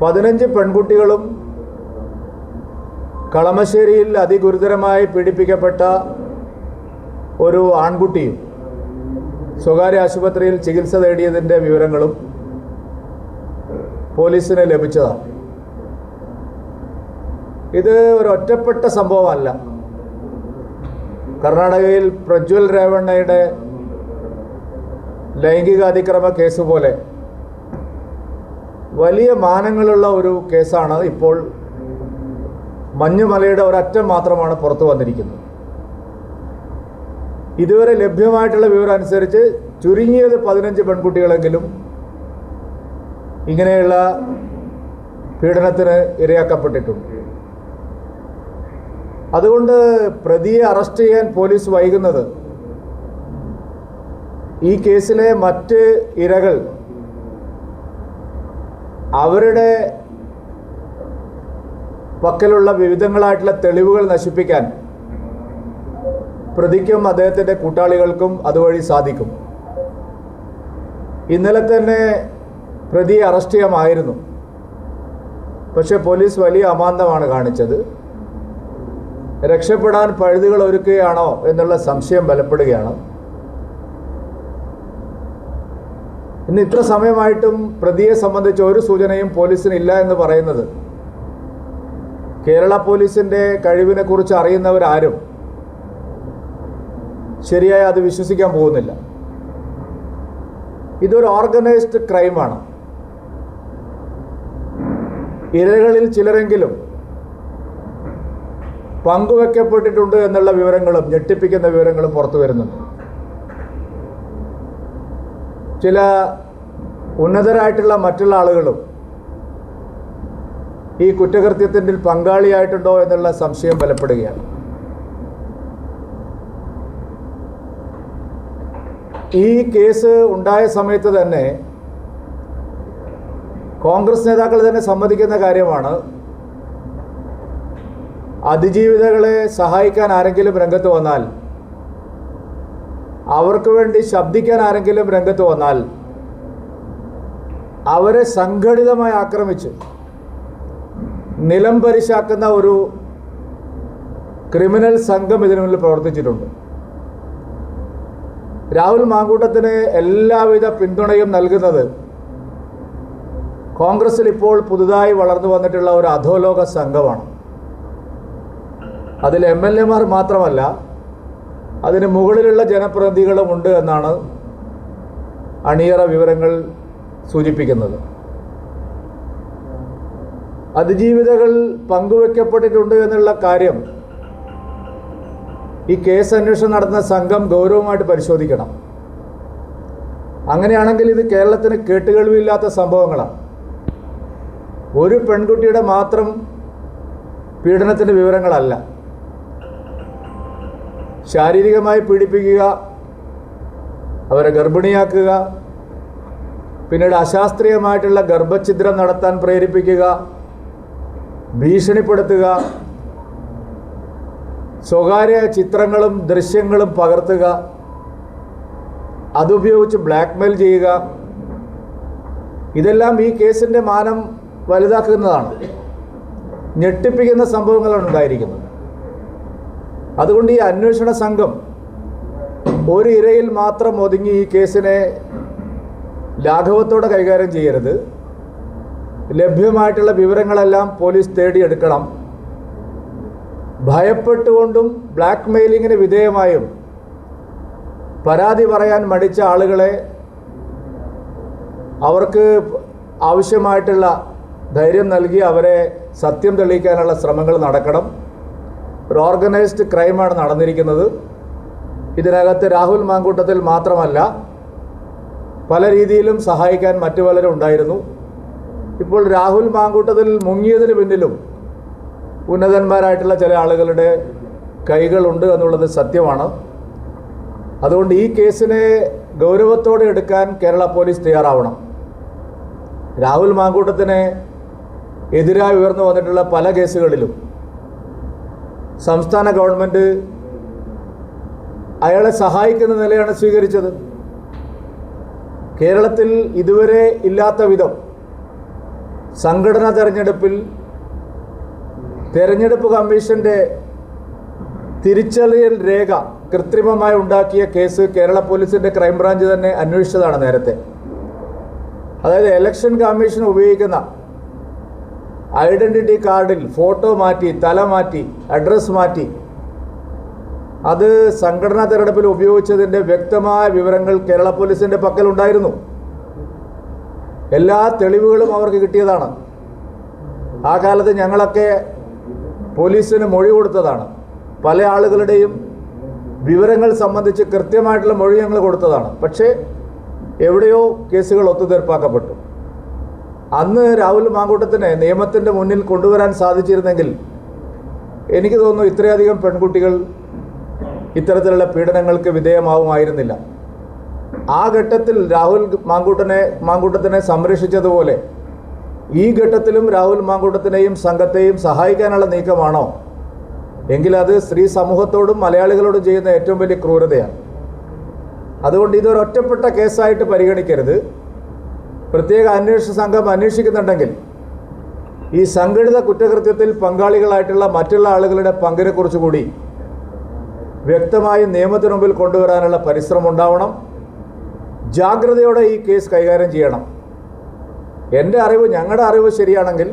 പതിനഞ്ച് പെൺകുട്ടികളും കളമശ്ശേരിയിൽ അതിഗുരുതരമായി പീഡിപ്പിക്കപ്പെട്ട ഒരു ആൺകുട്ടിയും സ്വകാര്യ ആശുപത്രിയിൽ ചികിത്സ തേടിയതിന്റെ വിവരങ്ങളും പോലീസിന് ലഭിച്ചതാണ്. ഇത് ഒരൊറ്റപ്പെട്ട സംഭവമല്ല. കർണാടകയിൽ പ്രജ്വൽ രേവണ്ണയുടെ ലൈംഗിക അതിക്രമ കേസ് പോലെ വലിയ മാനങ്ങളുള്ള ഒരു കേസാണ് ഇപ്പോൾ മഞ്ഞുമലയുടെ ഒരറ്റം മാത്രമാണ് പുറത്തു വന്നിരിക്കുന്നത്. ഇതുവരെ ലഭ്യമായിട്ടുള്ള വിവരം അനുസരിച്ച് ചുരുങ്ങിയത് പതിനഞ്ച് പെൺകുട്ടികളെങ്കിലും ഇങ്ങനെയുള്ള പീഡനത്തിന് ഇരയാക്കപ്പെട്ടിട്ടുണ്ട്. അതുകൊണ്ട് പ്രതിയെ അറസ്റ്റ് ചെയ്യാൻ പോലീസ് വൈകുന്നത് ഈ കേസിലെ മറ്റ് ഇരകൾ അവരുടെ പക്കലുള്ള വിവിധങ്ങളായിട്ടുള്ള തെളിവുകൾ നശിപ്പിക്കാൻ പ്രതിക്കും അദ്ദേഹത്തിന്റെ കൂട്ടാളികൾക്കും അതുവഴി സാധിക്കും. ഇന്നലെ തന്നെ പ്രതി അറസ്റ്റ് ചെയ്യാമായിരുന്നു. പക്ഷെ പോലീസ് വലിയ അമാന്തമാണ് കാണിച്ചത്. രക്ഷപ്പെടാൻ പഴുതുകൾ ഒരുക്കുകയാണോ എന്നുള്ള സംശയം ബലപ്പെടുകയാണ്. ഇന്ന് ഇത്ര സമയമായിട്ടും പ്രതിയെ സംബന്ധിച്ച് ഒരു സൂചനയും പോലീസിന് ഇല്ല എന്ന് പറയുന്നത്. കേരള പോലീസിന്റെ പോലീസിന്റെ കഴിവിനെക്കുറിച്ച് അറിയുന്നവരാരും ശരിയായി അത് വിശ്വസിക്കാൻ പോകുന്നില്ല. ഇതൊരു ഓർഗനൈസ്ഡ് ക്രൈമാണ്. ഇരകളിൽ ചിലരെങ്കിലും പങ്കുവെക്കപ്പെട്ടിട്ടുണ്ട് എന്നുള്ള വിവരങ്ങളും ഞെട്ടിപ്പിക്കുന്ന വിവരങ്ങളും പുറത്തു വരുന്നുണ്ട്. ചില ഉന്നതരായിട്ടുള്ള മറ്റുള്ള ആളുകളും ഈ കുറ്റകൃത്യത്തിന്റെ പങ്കാളിയായിട്ടുണ്ടോ എന്നുള്ള സംശയം ബലപ്പെടുകയാണ്. ഈ കേസ് ഉണ്ടായ സമയത്ത് തന്നെ കോൺഗ്രസ് നേതാക്കൾ തന്നെ സമ്മതിക്കുന്ന കാര്യമാണ്. അതിജീവിതകളെ സഹായിക്കാൻ ആരെങ്കിലും രംഗത്ത് വന്നാൽ അവർക്ക് വേണ്ടി ശബ്ദിക്കാൻ ആരെങ്കിലും രംഗത്ത് വന്നാൽ അവരെ സംഘടിതമായി ആക്രമിച്ച് നിലം പരിശാക്കുന്ന ഒരു ക്രിമിനൽ സംഘം ഇതിനു മുന്നിൽ പ്രവർത്തിച്ചിട്ടുണ്ട്. രാഹുൽ മാങ്കൂട്ടത്തിന് എല്ലാവിധ പിന്തുണയും നൽകുന്നത് കോൺഗ്രസിൽ ഇപ്പോൾ പുതുതായി വളർന്നു വന്നിട്ടുള്ള ഒരു അധോലോക സംഘമാണ്. അതിൽ എം എൽ എമാർ മാത്രമല്ല അതിന് മുകളിലുള്ള ജനപ്രതിനിധികളും ഉണ്ട് എന്നാണ് അണിയറ വിവരങ്ങൾ സൂചിപ്പിക്കുന്നത്. അതിജീവിതകൾ പങ്കുവെക്കപ്പെട്ടിട്ടുണ്ട് എന്നുള്ള കാര്യം ഈ കേസ് അന്വേഷണം നടത്തുന്ന സംഘം ഗൗരവമായിട്ട് പരിശോധിക്കണം. അങ്ങനെയാണെങ്കിൽ ഇത് കേരളത്തിന് കേട്ടുകേൾവില്ലാത്ത സംഭവങ്ങളാണ്. ഒരു പെൺകുട്ടിയുടെ മാത്രം പീഡനത്തിന്റെ വിവരങ്ങളല്ല. ശാരീരികമായി പീഡിപ്പിക്കുക അവരെ ഗർഭിണിയാക്കുക പിന്നീട് അശാസ്ത്രീയമായിട്ടുള്ള ഗർഭഛിദ്രം നടത്താൻ പ്രേരിപ്പിക്കുക ഭീഷണിപ്പെടുത്തുക സ്വകാര്യ ചിത്രങ്ങളും ദൃശ്യങ്ങളും പകർത്തുക അതുപയോഗിച്ച് ബ്ലാക്ക്മെയിൽ ചെയ്യുക. ഇതെല്ലാം ഈ കേസിന്റെ മാനം വലുതാക്കുന്നതാണ്. ഞെട്ടിപ്പിക്കുന്ന സംഭവങ്ങളാണ് ഉണ്ടായിരിക്കുന്നത്. അതുകൊണ്ട് ഈ അന്വേഷണ സംഘം ഒരു ഇരയിൽ മാത്രം ഒതുങ്ങി ഈ കേസിനെ ലാഘവത്തോടെ കൈകാര്യം ചെയ്യരുത്. ലഭ്യമായിട്ടുള്ള വിവരങ്ങളെല്ലാം പോലീസ് തേടിയെടുക്കണം. ഭയപ്പെട്ടുകൊണ്ടും ബ്ലാക്ക് മെയിലിങ്ങിന് വിധേയമായും പരാതി പറയാൻ മടിച്ച ആളുകളെ അവർക്ക് ആവശ്യമായിട്ടുള്ള ധൈര്യം നൽകി അവരെ സത്യം തെളിയിക്കാനുള്ള ശ്രമങ്ങൾ നടക്കണം. ഒരു ഓർഗനൈസ്ഡ് ക്രൈമാണ് നടന്നിരിക്കുന്നത്. ഇതിനകത്ത് രാഹുൽ മാങ്കൂട്ടത്തിൽ മാത്രമല്ല പല രീതിയിലും സഹായിക്കാൻ മറ്റു പലരും ഉണ്ടായിരുന്നു. ഇപ്പോൾ രാഹുൽ മാങ്കൂട്ടത്തിൽ മുങ്ങിയതിന് പിന്നിലും ഉന്നതന്മാരായിട്ടുള്ള ചില ആളുകളുടെ കൈകളുണ്ട് എന്നുള്ളത് സത്യമാണ്. അതുകൊണ്ട് ഈ കേസിനെ ഗൗരവത്തോടെ എടുക്കാൻ കേരള പോലീസ് തയ്യാറാവണം. രാഹുൽ മാങ്കൂട്ടത്തിന് എതിരായി ഉയർന്നു വന്നിട്ടുള്ള പല കേസുകളിലും സംസ്ഥാന ഗവൺമെന്റ് അയാളെ സഹായിക്കുന്ന നിലയാണ് സ്വീകരിച്ചത്. കേരളത്തിൽ ഇതുവരെ ഇല്ലാത്ത വിധം സംഘടനാ തെരഞ്ഞെടുപ്പിൽ തെരഞ്ഞെടുപ്പ് കമ്മീഷന്റെ തിരിച്ചറിയൽ രേഖ കൃത്രിമമായി ഉണ്ടാക്കിയ കേസ് കേരള പോലീസിന്റെ ക്രൈംബ്രാഞ്ച് തന്നെ അന്വേഷിച്ചതാണ് നേരത്തെ. അതായത് ഇലക്ഷൻ കമ്മീഷൻ ഉപയോഗിക്കുന്ന ഐഡന്റിറ്റി കാർഡിൽ ഫോട്ടോ മാറ്റി തല മാറ്റി അഡ്രസ്സ് മാറ്റി. അത് സംഘടനാ തെരഞ്ഞെടുപ്പിൽ ഉപയോഗിച്ചതിന്റെ വ്യക്തമായ വിവരങ്ങൾ കേരള പോലീസിന്റെ പക്കലുണ്ടായിരുന്നു. എല്ലാ തെളിവുകളും അവർക്ക് കിട്ടിയതാണ്. ആ കാലത്ത് ഞങ്ങളൊക്കെ പോലീസിന് മൊഴി കൊടുത്തതാണ്. പല ആളുകളുടെയും വിവരങ്ങൾ സംബന്ധിച്ച് കൃത്യമായിട്ടുള്ള മൊഴി ഞങ്ങൾ കൊടുത്തതാണ്. പക്ഷേ എവിടെയോ കേസുകൾ ഒത്തുതീർപ്പാക്കപ്പെട്ടു. അന്ന് രാഹുൽ മാങ്കൂട്ടത്തിനെ നിയമത്തിന്റെ മുന്നിൽ കൊണ്ടുവരാൻ സാധിച്ചിരുന്നെങ്കിൽ എനിക്ക് തോന്നുന്നു ഇത്രയധികം പെൺകുട്ടികൾ ഇത്തരത്തിലുള്ള പീഡനങ്ങൾക്ക് വിധേയമാവുമായിരുന്നില്ല. ആ ഘട്ടത്തിൽ രാഹുൽ മാങ്കൂട്ടനെ മാങ്കൂട്ടത്തിനെ സംരക്ഷിച്ചതുപോലെ ഈ ഘട്ടത്തിലും രാഹുൽ മാങ്കൂട്ടത്തിനെയും സംഘത്തെയും സഹായിക്കാനുള്ള നീക്കമാണോ? എങ്കിലത് സ്ത്രീ സമൂഹത്തോടും മലയാളികളോടും ചെയ്യുന്ന ഏറ്റവും വലിയ ക്രൂരതയാണ്. അതുകൊണ്ട് ഇതൊരു ഒറ്റപ്പെട്ട കേസായിട്ട് പരിഗണിക്കരുത്. പ്രത്യേക അന്വേഷണ സംഘം അന്വേഷിക്കുന്നുണ്ടെങ്കിൽ ഈ സംഘടിത കുറ്റകൃത്യത്തിൽ പങ്കാളികളായിട്ടുള്ള മറ്റുള്ള ആളുകളുടെ പങ്കിനെക്കുറിച്ച് കൂടി വ്യക്തമായി നിയമത്തിന് മുമ്പിൽ കൊണ്ടുവരാനുള്ള പരിശ്രമം ഉണ്ടാവണം. ജാഗ്രതയോടെ ഈ കേസ് കൈകാര്യം ചെയ്യണം. എന്റെ അറിവ് ഞങ്ങളുടെ അറിവ് ശരിയാണെങ്കിൽ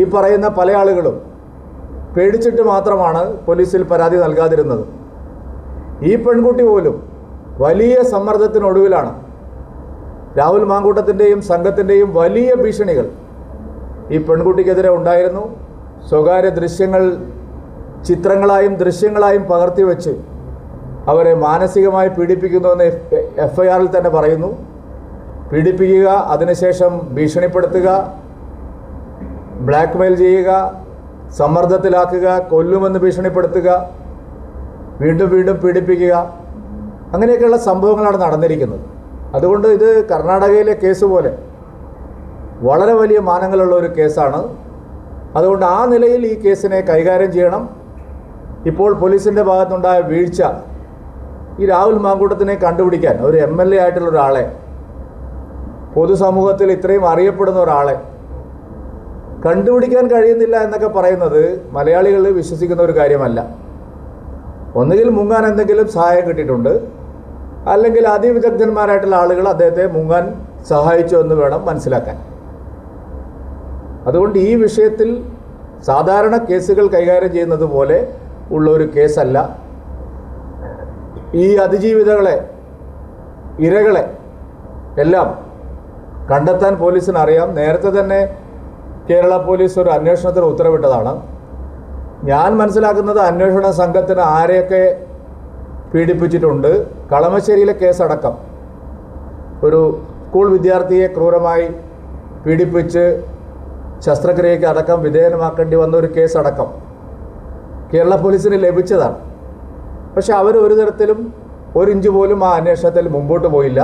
ഈ പറയുന്ന പല ആളുകളും പേടിച്ചിട്ട് മാത്രമാണ് പോലീസിൽ പരാതി നൽകാതിരുന്നത്. ഈ പെൺകുട്ടി പോലും വലിയ സമ്മർദ്ദത്തിനൊടുവിലാണ് രാഹുൽ മാങ്കൂട്ടത്തിന്റെയും സംഘത്തിന്റെയും വലിയ ഭീഷണികൾ ഈ പെൺകുട്ടിക്കെതിരെ ഉണ്ടായിരുന്നു. സ്വകാര്യ ദൃശ്യങ്ങൾ ചിത്രങ്ങളായും ദൃശ്യങ്ങളായും പകർത്തി വെച്ച് അവരെ മാനസികമായി പീഡിപ്പിക്കുന്നുവെന്ന് എഫ് ഐ ആറിൽ തന്നെ പറയുന്നു. പീഡിപ്പിക്കുക അതിനുശേഷം ഭീഷണിപ്പെടുത്തുക ബ്ലാക്ക്മെയിൽ ചെയ്യുക സമ്മർദ്ദത്തിലാക്കുക കൊല്ലുമെന്ന് ഭീഷണിപ്പെടുത്തുക വീണ്ടും വീണ്ടും പീഡിപ്പിക്കുക. അങ്ങനെയൊക്കെയുള്ള സംഭവങ്ങളാണ് നടന്നിരിക്കുന്നത്. അതുകൊണ്ട് ഇത് കർണാടകയിലെ കേസ് പോലെ വളരെ വലിയ മാനങ്ങളുള്ള ഒരു കേസാണ്. അതുകൊണ്ട് ആ നിലയിൽ ഈ കേസിനെ കൈകാര്യം ചെയ്യണം. ഇപ്പോൾ പോലീസിന്റെ ഭാഗത്തുണ്ടായ വീഴ്ച ഈ രാഹുൽ മാങ്കൂട്ടത്തിനെ കണ്ടുപിടിക്കാൻ ഒരു എം എൽ എ ആയിട്ടുള്ള ഒരാളെ പൊതുസമൂഹത്തിൽ ഇത്രയും അറിയപ്പെടുന്ന ഒരാളെ കണ്ടുപിടിക്കാൻ കഴിയുന്നില്ല എന്നൊക്കെ പറയുന്നത് മലയാളികൾ വിശ്വസിക്കുന്ന ഒരു കാര്യമല്ല. ഒന്നുകിൽ മുങ്ങാൻ എന്തെങ്കിലും സഹായം കിട്ടിയിട്ടുണ്ട് അല്ലെങ്കിൽ അതിവിദഗ്ധന്മാരായിട്ടുള്ള ആളുകൾ അദ്ദേഹത്തെ മുങ്ങാൻ സഹായിച്ചു എന്ന് വേണം മനസ്സിലാക്കാൻ. അതുകൊണ്ട് ഈ വിഷയത്തിൽ സാധാരണ കേസുകൾ കൈകാര്യം ചെയ്യുന്നത് പോലെ ഉള്ള ഒരു കേസല്ല. ഈ അതിജീവിതകളെ ഇരകളെ എല്ലാം കണ്ടെത്താൻ പോലീസിന് അറിയാം നേരത്തെ തന്നെ കേരള പോലീസ് ഒരു അന്വേഷണത്തിന് ഉത്തരവിട്ടതാണ്. ഞാൻ മനസ്സിലാക്കുന്നത് അന്വേഷണ സംഘത്തിന് ആരെയൊക്കെ പീഡിപ്പിച്ചിട്ടുണ്ട്. കളമശ്ശേരിയിലെ കേസടക്കം. ഒരു സ്കൂൾ വിദ്യാർത്ഥിയെ ക്രൂരമായി പീഡിപ്പിച്ച് ശസ്ത്രക്രിയയ്ക്ക് അടക്കം വിധേയനമാക്കേണ്ടി വന്ന ഒരു കേസടക്കം കേരള പോലീസിന് ലഭിച്ചതാണ്. പക്ഷെ അവർ ഒരു തരത്തിലും ഒരിഞ്ച് പോലും ആ അന്വേഷണത്തിൽ മുമ്പോട്ട് പോയില്ല.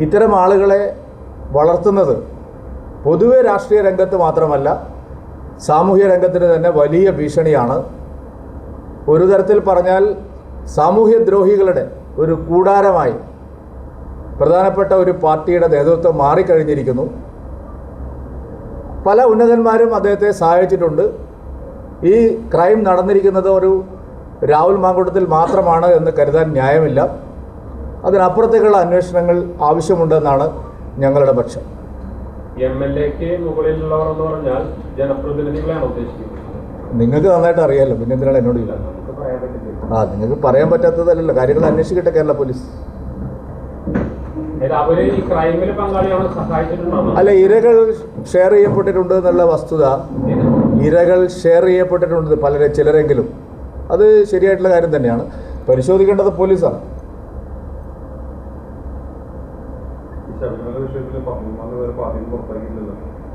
ഇത്തരം ആളുകളെ വളർത്തുന്നത് പൊതുവെ രാഷ്ട്രീയ രംഗത്ത് മാത്രമല്ല സാമൂഹ്യ രംഗത്തിന് തന്നെ വലിയ ഭീഷണിയാണ്. ഒരു തരത്തിൽ പറഞ്ഞാൽ സാമൂഹ്യ ദ്രോഹികളുടെ ഒരു കൂടാരമായി പ്രധാനപ്പെട്ട ഒരു പാർട്ടിയുടെ നേതൃത്വം മാറിക്കഴിഞ്ഞിരിക്കുന്നു. പല ഉന്നതന്മാരും അദ്ദേഹത്തെ സഹായിച്ചിട്ടുണ്ട്. ഈ ക്രൈം നടന്നിരിക്കുന്നത് ഒരു രാഹുൽ മാങ്കൂട്ടത്തിൽ മാത്രമാണ് എന്ന് കരുതാൻ ന്യായമില്ല. അതിനപ്പുറത്തേക്കുള്ള അന്വേഷണങ്ങൾ ആവശ്യമുണ്ടെന്നാണ് ഞങ്ങളുടെ പക്ഷം. എം എൽ എക്ക് മുകളിലുള്ളവർ എന്ന് പറഞ്ഞാൽ ഉദ്ദേശിക്കുന്നത്. നിങ്ങൾക്ക് നന്നായിട്ട് അറിയാമല്ലോ പിന്നെ എന്തിനാണ് എന്നോട് പറ്റില്ല ആ നിങ്ങൾക്ക് പറയാൻ പറ്റാത്തതല്ലല്ലോ. കാര്യങ്ങൾ അന്വേഷിക്കട്ടെ കേരള പോലീസ്. അല്ല ഇരകൾ ഷെയർ ചെയ്യപ്പെട്ടിട്ടുണ്ട് എന്നുള്ള വസ്തുത. ഇരകൾ ഷെയർ ചെയ്യപ്പെട്ടിട്ടുണ്ട് പലരെ ചിലരെങ്കിലും. അത് ശരിയായിട്ടുള്ള കാര്യം തന്നെയാണ്. പരിശോധിക്കേണ്ടത് പോലീസാണ്.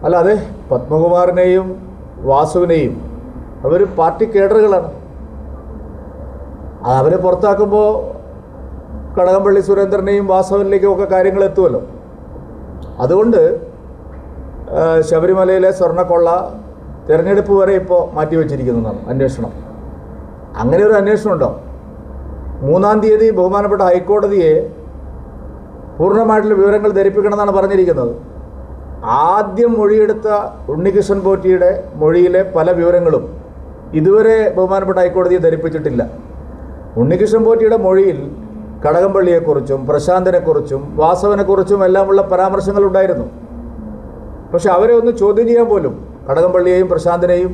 അല്ല അതെ പത്മകുമാറിനെയും വാസുവിനെയും. അവർ പാർട്ടി കേഡറുകളാണ്. അവരെ പുറത്താക്കുമ്പോൾ കടകംപള്ളി സുരേന്ദ്രനെയും വാസവനിലേക്കും ഒക്കെ കാര്യങ്ങൾ എത്തുമല്ലോ. അതുകൊണ്ട് ശബരിമലയിലെ സ്വർണക്കൊള്ള തിരഞ്ഞെടുപ്പ് വരെ ഇപ്പോൾ മാറ്റിവെച്ചിരിക്കുന്നതാണ് അന്വേഷണം. അങ്ങനെ ഒരു അന്വേഷണം ഉണ്ടോ? മൂന്നാം തീയതി ബഹുമാനപ്പെട്ട ഹൈക്കോടതിയെ പൂർണമായിട്ടുള്ള വിവരങ്ങൾ ധരിപ്പിക്കണമെന്നാണ് പറഞ്ഞിരിക്കുന്നത്. ആദ്യം മൊഴിയെടുത്ത ഉണ്ണികൃഷ്ണൻ പോറ്റിയുടെ മൊഴിയിലെ പല വിവരങ്ങളും ഇതുവരെ ബഹുമാനപ്പെട്ട ഹൈക്കോടതിയെ ധരിപ്പിച്ചിട്ടില്ല. ഉണ്ണികൃഷ്ണൻ പോറ്റിയുടെ മൊഴിയിൽ കടകംപള്ളിയെക്കുറിച്ചും പ്രശാന്തനെക്കുറിച്ചും വാസവനെക്കുറിച്ചും എല്ലാമുള്ള പരാമർശങ്ങൾ ഉണ്ടായിരുന്നു പക്ഷെ അവരെ ഒന്ന് ചോദ്യം ചെയ്യാൻ പോലും കടകംപള്ളിയെയും പ്രശാന്തനെയും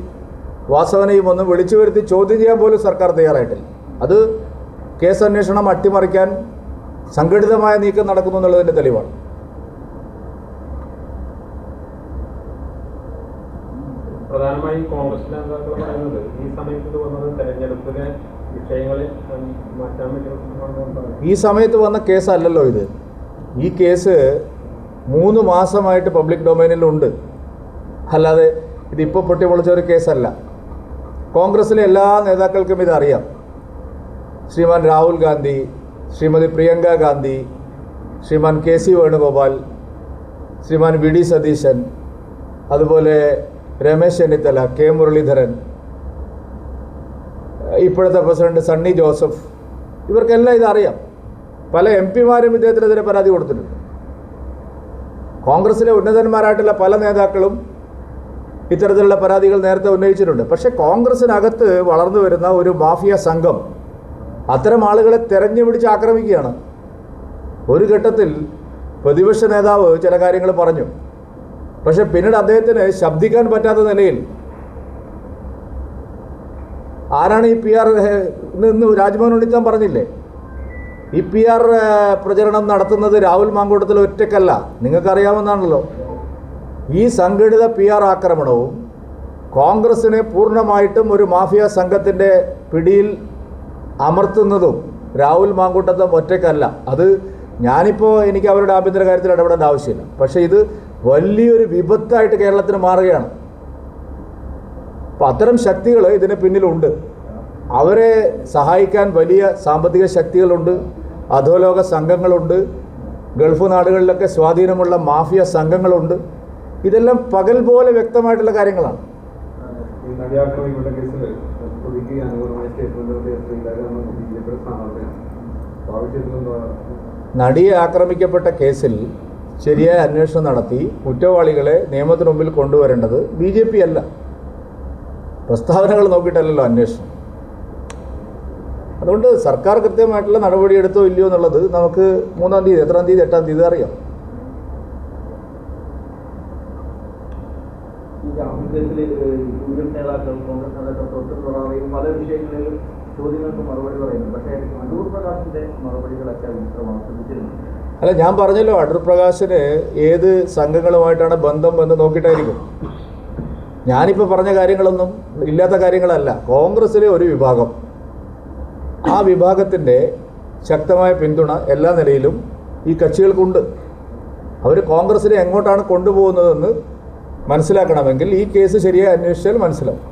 വാസവനെയും ഒന്ന് വിളിച്ചു വരുത്തി ചോദ്യം ചെയ്യാൻ പോലും സർക്കാർ തയ്യാറായിട്ടില്ല. അത് കേസ് അന്വേഷണം അട്ടിമറിക്കാൻ സംഘടിതമായ നീക്കം നടക്കുന്നു എന്നുള്ളതിന്റെ തെളിവാണ്. പ്രധാനമായും കോൺഗ്രസ് നേതാക്കൾ പറയുന്നത് ഈ സമയത്ത് വന്നത് തെരഞ്ഞെടുപ്പിലെ ഈ സമയത്ത് വന്ന കേസല്ലല്ലോ ഇത്. ഈ കേസ് മൂന്ന് മാസമായിട്ട് പബ്ലിക് ഡൊമൈനിലുണ്ട്. അല്ലാതെ ഇതിപ്പോൾ പൊട്ടിപ്പൊളിച്ച ഒരു കേസല്ല. കോൺഗ്രസിലെ എല്ലാ നേതാക്കൾക്കും ഇതറിയാം. Shriman Rahul Gandhi Shrimati Priyanka Gandhi Shriman K C Venugopal Shriman V D Satheesan അതുപോലെ രമേശ് ചെന്നിത്തല കെ മുരളീധരൻ ഇപ്പോഴത്തെ പ്രസിഡന്റ് സണ്ണി ജോസഫ്. ഇവർക്കെല്ലാം ഇതറിയാം. പല എം പിമാരും ഇദ്ദേഹത്തിനെതിരെ പരാതി കൊടുത്തിട്ടുണ്ട്. കോൺഗ്രസിലെ ഉന്നതന്മാരായിട്ടുള്ള പല നേതാക്കളും ഇത്തരത്തിലുള്ള പരാതികൾ നേരത്തെ ഉന്നയിച്ചിട്ടുണ്ട്. പക്ഷേ കോൺഗ്രസിനകത്ത് വളർന്നു വരുന്ന ഒരു മാഫിയ സംഘം അത്തരം ആളുകളെ തെരഞ്ഞു പിടിച്ച് ആക്രമിക്കുകയാണ്. ഒരു ഘട്ടത്തിൽ പ്രതിപക്ഷ നേതാവ് ചില കാര്യങ്ങൾ പറഞ്ഞു. പക്ഷെ പിന്നീട് അദ്ദേഹത്തിന് ശബ്ദിക്കാൻ പറ്റാത്ത നിലയിൽ ആരാണ് ഈ പി ആർ ഇന്ന് രാജ്മോഹൻ ഉണ്ണിത്താൻ പറഞ്ഞില്ലേ? ഈ പി ആർ പ്രചരണം നടത്തുന്നത് രാഹുൽ മാങ്കൂട്ടത്തിൽ ഒറ്റക്കല്ല നിങ്ങൾക്കറിയാവുന്നതാണല്ലോ. ഈ സംഘടിത പി ആർ ആക്രമണവും കോൺഗ്രസിനെ പൂർണമായിട്ടും ഒരു മാഫിയ സംഘത്തിന്റെ പിടിയിൽ അമർത്തുന്നതും രാഹുൽ മാങ്കൂട്ടത്തം ഒറ്റക്കല്ല അത് ഞാനിപ്പോൾ എനിക്ക് അവരുടെ ആഭ്യന്തര കാര്യത്തിൽ ഇടപെടേണ്ട ആവശ്യമില്ല. പക്ഷേ ഇത് വലിയൊരു വിപത്തായിട്ട് കേരളത്തിന് മാറുകയാണ്. അപ്പം അത്തരം ശക്തികൾ ഇതിന് പിന്നിലുണ്ട്. അവരെ സഹായിക്കാൻ വലിയ സാമ്പത്തിക ശക്തികളുണ്ട്. അധോലോക സംഘങ്ങളുണ്ട്. ഗൾഫ് നാടുകളിലൊക്കെ സ്വാധീനമുള്ള മാഫിയ സംഘങ്ങളുണ്ട്. ഇതെല്ലാം പകൽ പോലെ വ്യക്തമായിട്ടുള്ള കാര്യങ്ങളാണ്. അപ്പോൾ നടിയെ ആക്രമിക്കപ്പെട്ട കേസിൽ ശരിയായ അന്വേഷണം നടത്തി കുറ്റവാളികളെ നിയമത്തിന് മുമ്പിൽ കൊണ്ടുവരേണ്ടത് ബി ജെ പി അല്ല. പ്രസ്താവനകൾ നോക്കിയിട്ടല്ലല്ലോ അന്വേഷണം. അതുകൊണ്ട് സർക്കാർ കൃത്യമായിട്ടുള്ള നടപടി എടുത്തോ ഇല്ലയോ എന്നുള്ളത് നമുക്ക് മൂന്നാം തീയതി എത്രാം തീയതി എട്ടാം തീയതി അറിയാം. പല വിഷയങ്ങളിലും ചോദ്യങ്ങൾക്ക് മറുപടി പറയുന്നു. പക്ഷേ അടൂർ പ്രകാശിന്റെ മറുപടികളൊക്കെ വിചിത്രമാണ് ശ്രദ്ധിച്ചിരുന്നു അല്ല ഞാൻ പറഞ്ഞല്ലോ അടൂർ പ്രകാശിന് ഏത് സംഘങ്ങളുമായിട്ടാണ് ബന്ധം എന്ന് നോക്കിയിട്ടായിരിക്കും. ഞാനിപ്പോൾ പറഞ്ഞ കാര്യങ്ങളൊന്നും ഇല്ലാത്ത കാര്യങ്ങളല്ല. കോൺഗ്രസ്സിലെ ഒരു വിഭാഗം. ആ വിഭാഗത്തിന്റെ ശക്തമായ പിന്തുണ എല്ലാ നിലയിലും ഈ കക്ഷികൾക്കുണ്ട്. അവർ കോൺഗ്രസിനെ എങ്ങോട്ടാണ് കൊണ്ടുപോകുന്നതെന്ന് മനസ്സിലാക്കണമെങ്കിൽ ഈ കേസ് ശരിയായി അന്വേഷിച്ചാൽ മനസ്സിലാവും.